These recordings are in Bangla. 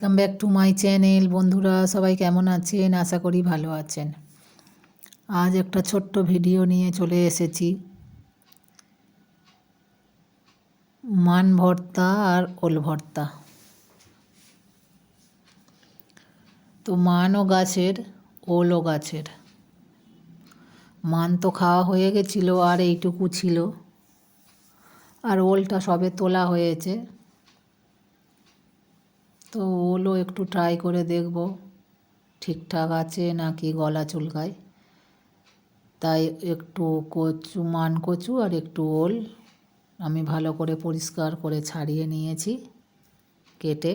Come back to my channel বন্ধুরা, সবাই কেমন আছেন? আশা করি ভালো আছেন। আজ একটা ছোট্ট ভিডিও নিয়ে চলে এসেছি। মান ভর্তা আর ওল ভর্তা। তো মানও গাছের ওলও গাছের। মান তো খাওয়া হয়ে গেছিল আর এইটুকু ছিল। আর ওলটা সবে তোলা হয়েছে। তো ওলও একটু ট্রাই করে দেখব, ঠিকঠাক আছে নাকি গলা চুলকায়। তাই একটু কচু, মান কচু আর একটু ওল আমি ভালো করে পরিষ্কার করে ছাড়িয়ে নিয়েছি, কেটে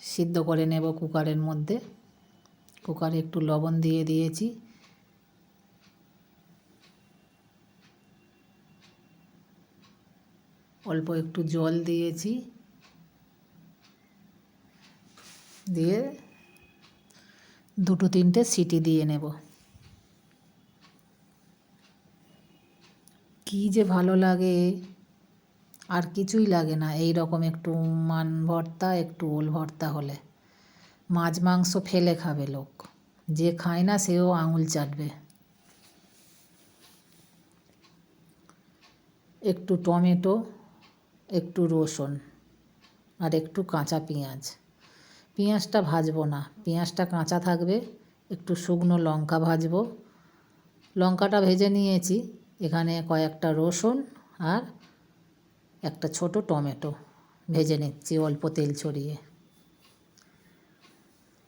সিদ্ধ করে নেব কুকারের মধ্যে। কুকারে একটু লবণ দিয়ে দিয়েছি। অল্প একটু জল দিয়েছি। দিয়ে দুটো তিনটে সিটি দিয়ে নেব। কি যে ভালো লাগে, আর কিছুই লাগে না, এই রকম একটু মান ভর্তা, একটু ওল ভর্তা হলে। মাছ মাংস ফেলে খাবে লোক, যে খায় না সেও আঙুল চাটবে। একটু টমেটো, একটু রসুন, আর একটু কাঁচা পেঁয়াজ। পেঁয়াজটা ভাজবো না। পেঁয়াজটা কাঁচা থাকবে, একটু শুকনো লঙ্কা ভাজবো। লঙ্কাটা ভেজে নিয়েছি, এখানে কয়েকটা রসুন আর একটা ছোট টমেটো ভেজে নিচ্ছি অল্প তেল ছড়িয়ে।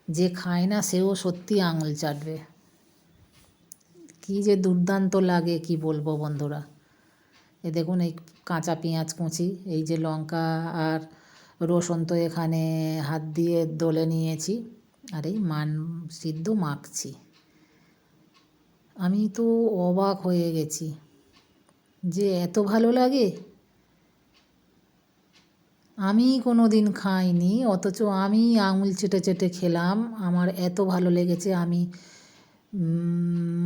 যে খায় না সেও সত্যি আঙুল চাটবে। কী যে দুর্দান্ত লাগে, কি বলব বন্ধুরা। এ দেখুন এই কাঁচা পেঁয়াজ কুচি, এই যে লঙ্কা আর রসুন তো এখানে হাত দিয়ে দলে নিয়েছি। আর এই মান সিদ্ধ মাখছি। আমি তো অবাক হয়ে গেছি যে এত ভালো লাগে। আমি কোনো দিন খাইনি, অথচ আমি আঙুল চেটে চেটে খেলাম। আমার এত ভালো লেগেছে, আমি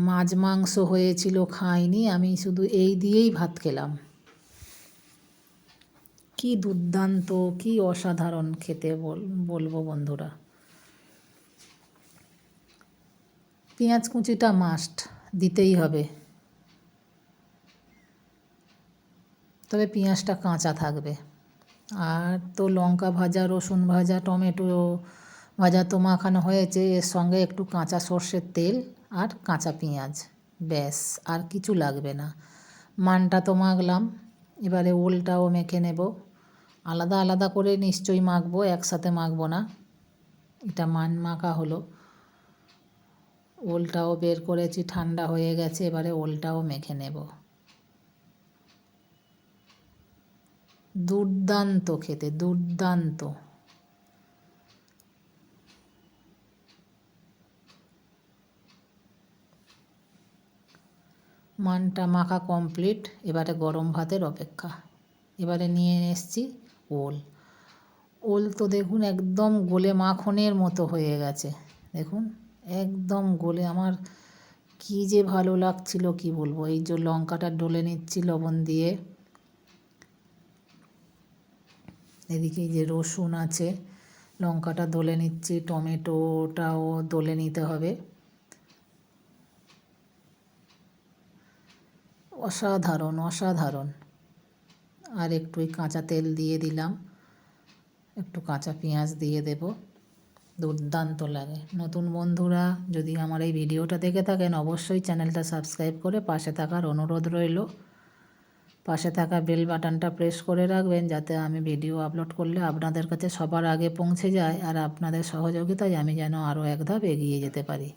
মাছ মাংস হয়েছিল, খাইনি। আমি শুধু এই দিয়েই ভাত খেলাম। কি দুর্দান্ত, কি অসাধারণ খেতে বলব বন্ধুরা। পেঁয়াজ কুচিটা মাস্ট দিতেই হবে। তবে পেঁয়াজটা কাঁচা থাকবে। আর তো লঙ্কা ভাজা, রসুন ভাজা, টমেটো ভাজা তো মাখানো হয়েছে, এর সঙ্গে একটু কাঁচা সর্ষের তেল আর কাঁচা পেঁয়াজ, ব্যাস, আর কিছু লাগবে না। মানটা তো মাখলাম, এবারে ওলটাও মেখে নেব। আলাদা আলাদা করে নিশ্চয়ই মাখবো, একসাথে মাখবো না। এটা মান মাখা হলো। ওলটাও বের করেছি, ঠান্ডা হয়ে গেছে, এবারে ওলটাও মেখে নেব। দুর্দান্ত খেতে, দুর্দান্ত। মানটা মাখা কমপ্লিট, এবারে গরম ভাতের অপেক্ষা। এবারে নিয়ে এসছি ওল। ওল তো দেখুন একদম গোলে মাখনের মতো হয়ে গেছে। দেখুন, একদম গোলে। আমার কি যে ভালো লাগছিল, কি বলব? এই যে লঙ্কাটা ডলে নিচ্ছি লবণ দিয়ে। এদিকে যে রসুন আছে, লঙ্কাটা দলে নিচ্ছি, টমেটোটাও দলে নিতে হবে। অসাধারণ অসাধারণ। আর একটু ওই কাঁচা তেল দিয়ে দিলাম। একটু কাঁচা পেঁয়াজ দিয়ে দেব। দুর্দান্ত লাগে। নতুন বন্ধুরা, যদি আমার এই ভিডিওটা দেখে থাকেন, অবশ্যই চ্যানেলটা সাবস্ক্রাইব করে পাশে থাকার অনুরোধ রইল। পাশে থাকা বেল বাটনটা প্রেস করে রাখবেন, যাতে আমি ভিডিও আপলোড করলে আপনাদের কাছে সবার আগে পৌঁছে যায় আর আপনাদের সহযোগিতায় আমি যেন আরও এক ধাপ এগিয়ে যেতে পারি।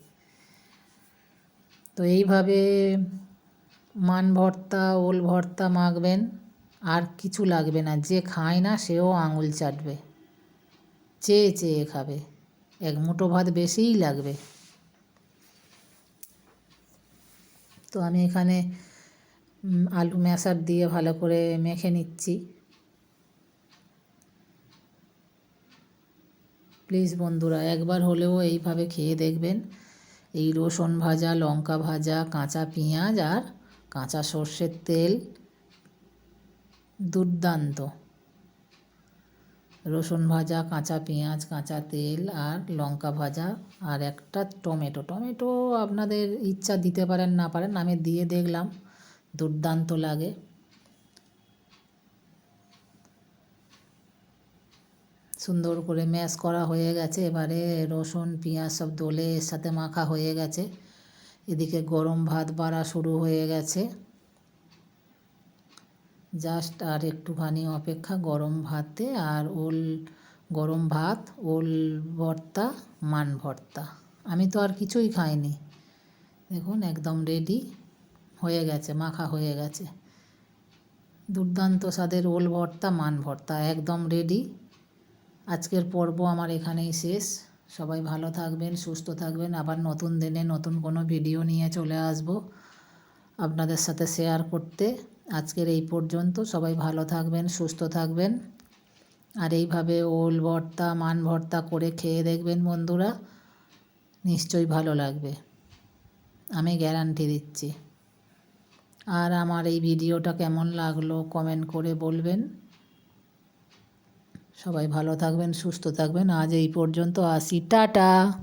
তো এইভাবে মান ভর্তা, ওল ভর্তা মাখবেন। আর কিছু লাগবে না, যে খায় না সেও আঙুল চাটবে। চেয়ে চেয়ে খাবে, এক মুঠো ভাত বেশিই লাগবে। তো আমি এখানে আলু ম্যাশার দিয়ে ভালো করে মেখে নিচ্ছি। প্লিজ বন্ধুরা, একবার হলেও এইভাবে খেয়ে দেখবেন। এই রসুন ভাজা, লঙ্কা ভাজা, কাঁচা পেঁয়াজ আর কাঁচা সর্ষের তেল দুর্দান্ত। রসুন ভাজা, কাঁচা পেঁয়াজ, কাঁচা তেল আর লঙ্কা ভাজা আর একটা টমেটো। টমেটো আপনাদের ইচ্ছা দিতে পারেন, না পারেন, আমি দিয়ে দেখলাম। দুর্দান্ত লাগে। সুন্দর করে ম্যাশ করা হয়ে গেছে। এবারে রসুন, পেঁয়াজ সব দোলে এর সাথে মাখা হয়ে গেছে। এদিকে গরম ভাত বাড়া শুরু হয়ে গেছে। জাস্ট আর একটুখানি অপেক্ষা, গরম ভাতে আর ওল, গরম ভাত, ওল ভর্তা, মান ভর্তা। আমি তো আর কিছুই খাইনি। দেখুন, একদম রেডি হয়ে গেছে, মাখা হয়ে গেছে। দুর্দান্ত স্বাদের ওল ভর্তা, মান ভর্তা, একদম রেডি আজকের পর্ব আমার এখানেই শেষ। সবাই ভালো থাকবেন, সুস্থ থাকবেন। আবার নতুন দিনে নতুন কোনো ভিডিও নিয়ে চলে আসব আপনাদের সাথে শেয়ার করতে। আজকের এই পর্যন্ত সবাই ভালো থাকবেন, সুস্থ থাকবেন। আর এইভাবে ওল ভর্তা, মান ভর্তা করে খেয়ে দেখবেন বন্ধুরা, নিশ্চয়ই ভালো লাগবে। আমি গ্যারান্টি দিচ্ছি। আর আমার এই ভিডিওটা কেমন লাগল কমেন্ট করে বলবেন। সবাই ভালো থাকবেন, সুস্থ থাকবেন। আজ এই পর্যন্ত আসি। টাটা!